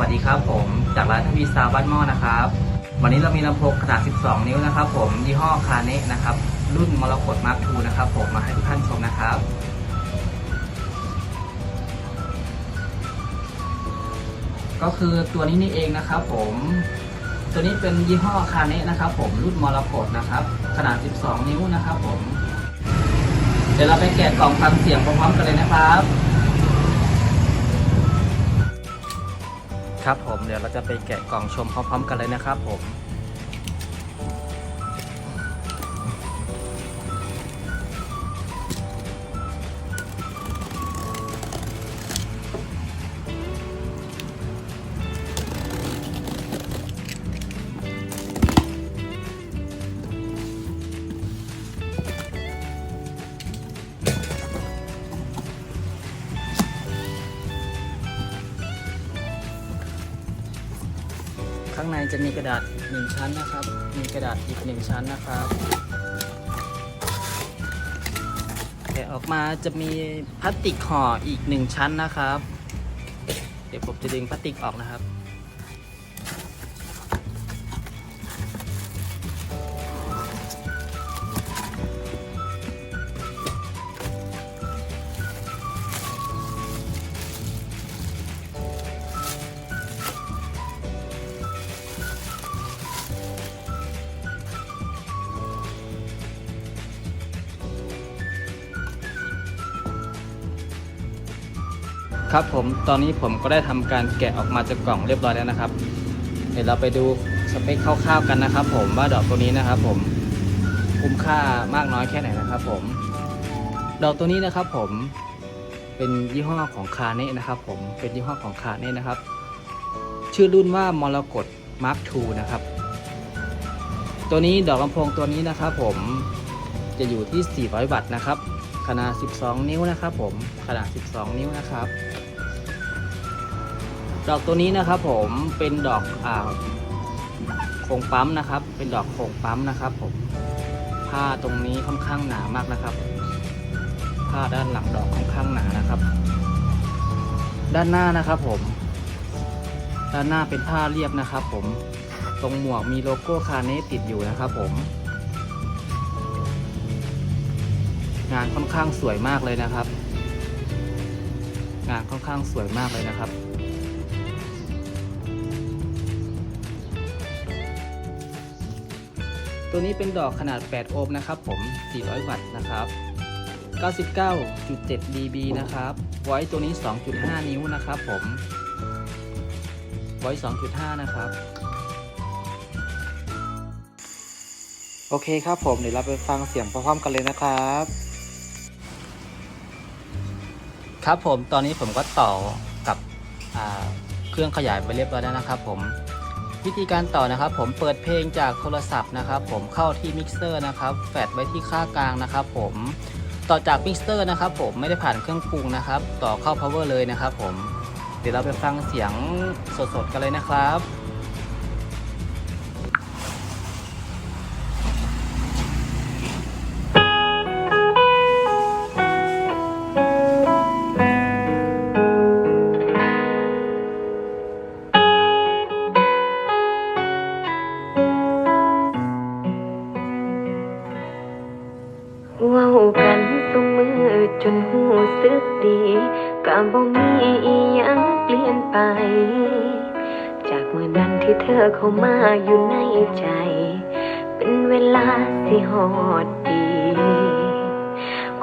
วัสดีครับผมจากร้านทวีซาวบ้านหม้อนะครับ วันนี้เรามีลำโพงขนาด 12 นิ้วนะครับ ผมยี่ห้อคาเนะนะครับ รุ่นมรกตมาร์คทูนะครับผมมาให้ทุกท่านชมนะครับก็คือตัวนี้นี่เองนะครับผม ตัวนี้เป็นยี่ห้อคาเนะนะครับ ผมรุ่นมรกตนะครับ ขนาด 12 นิ้วนะครับ ผม เดี๋ยวเราไปแกะกล่องฟังเสียงพร้อมๆกันเลยนะครับ ครับผมเดี๋ยวเราจะไปแกะกล่องชมพร้อม ๆ กันเลยนะครับผม ข้างในจะมีกระดาษหนึ่งชั้นนะครับ มีกระดาษอีกหนึ่งชั้นนะครับแกะออกมาจะมีพลาสติกห่ออีกหนึ่งชั้นนะครับ เดี๋ยวผมจะดึงพลาสติกออกนะครับ ครับผมตอนนี้ผมก็ได้ทำการแกะออกมาจากกล่องเรียบร้อยแล้วนะครับ เดี๋ยวเราไปดูสเปคคร่าวๆกันนะครับ ผมว่าดอกตัวนี้นะครับ ผมคุ้มค่ามากน้อยแค่ไหนนะครับ ผม ดอกตัวนี้นะครับ ผมเป็นยี่ห้อของคาเน่นะครับ ผมเป็นยี่ห้อของคาเน่นะครับ ชื่อรุ่นว่ามรกตมาร์คทูนะครับ ตัวนี้ดอกลำโพงตัวนี้นะครับ ผมจะอยู่ที่ 400 วัตต์นะครับขนาด 12 นิ้วนะครับผม ขนาด 12 นิ้วนะครับ ดอกตัวนี้นะครับผมเป็นดอกอ่าโครงปั๊มนะครับ เป็นดอกโครงปั๊มนะครับ ผมผ้าตรงนี้ค่อนข้างหนามากนะครับ ผ้าด้านหลังดอกค่อนข้างหนานะครับ ด้านหน้านะครับผม ด้านหน้าเป็นผ้าเรียบนะครับ ผมตรงหมวกมีโลโก้คาเนติดอยู่นะครับ ผม งานค่อนข้างสวยมากเลยนะครับ งานค่อนข้างสวยมากเลยนะครับ ตัวนี้เป็นดอกขนาด 8 โอห์มนะครับผม 400 วัตต์นะครับ 99.7 dB นะครับ ไว้ตัวนี้ 2.5 นิ้วนะครับผม ไว้ 2.5 นะครับ โอเคครับผม เดี๋ยวเราไปฟังเสียงพร้อมๆกันเลยนะครับ ครับผม ตอนนี้ผมก็ต่อกับเครื่องขยายไปเรียบร้อยแล้วนะครับผม วิธีการต่อนะครับ ผมเปิดเพลงจากโทรศัพท์นะครับ ผมเข้าที่มิกเซอร์นะครับแฟดไว้ที่ค่ากลางนะครับ ผมต่อจากมิกเซอร์นะครับ ผมไม่ได้ผ่านเครื่องปรุงนะครับ ต่อเข้า power เลยนะครับ ผมเดี๋ยวเราไปฟังเสียงสดๆกันเลยนะครับ เว้ากันสุมือจนหูสึกดีก็บ่มีอีหยังเปลี่ยนไป จากเมื่อนั้นที่เธอเข้ามาอยู่ในใจ เป็นเวลาสิหอดดี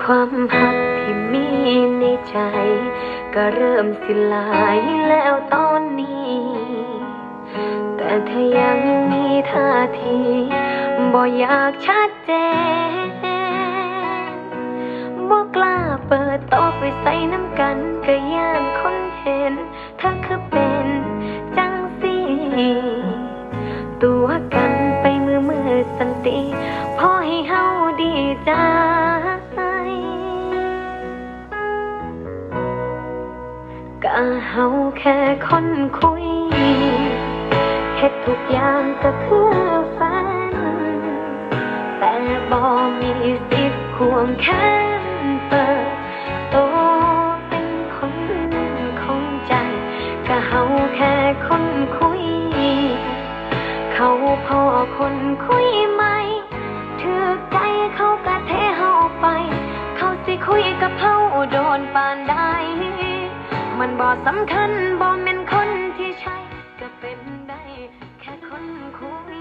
ความหักที่มีในใจ ก็เริ่มสิลายแล้วตอนนี้ แต่เธอยังมีท่าทีบ่อยากชัดเจน ก็เฮาแค่คนคุยเฮ็ดทุกอย่างก็คือแฟนแต่บ่มีสิทธิ์ควงแค่ บ่สำคัญบ่แม่นคนที่ใช่ก็เป็นได้แค่คนคุย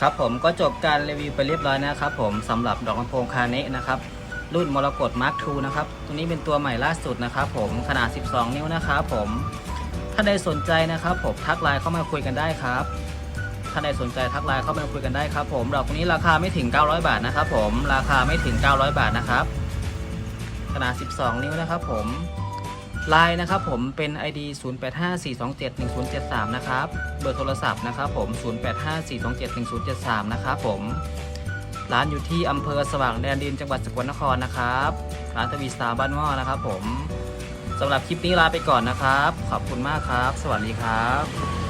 ครับผมก็จบการรีวิวไปเรียบร้อยนะครับผมสำหรับดอกลำโพงคาเนะนะครับ รุ่นมรกตมาร์ค2นะครับ ตัวนี้เป็นตัวใหม่ล่าสุดนะครับผมขนาด 12 นิ้วนะครับผม ถ้าใดสนใจนะครับผมทักไลน์เข้ามาคุยกันได้ครับถ้าใดสนใจทักไลน์เข้ามาคุยกันได้ครับผมดอกนี้ราคาไม่ถึง 900 บาทนะครับผมราคาไม่ถึง 900 บาทนะครับขนาด 12 นิ้วนะครับผมไลน์นะครับผมเป็น ID 0854271073 นะครับเบอร์โทรศัพท์นะครับผม 0854271073 นะครับผมร้านอยู่ที่อำเภอสว่างแดนดินจังหวัดสกลนครนะครับร้านทวีสตาร์บ้านหม้อนะครับผม สำหรับคลิปนี้ลาไปก่อนนะครับ ขอบคุณมากครับ สวัสดีครับ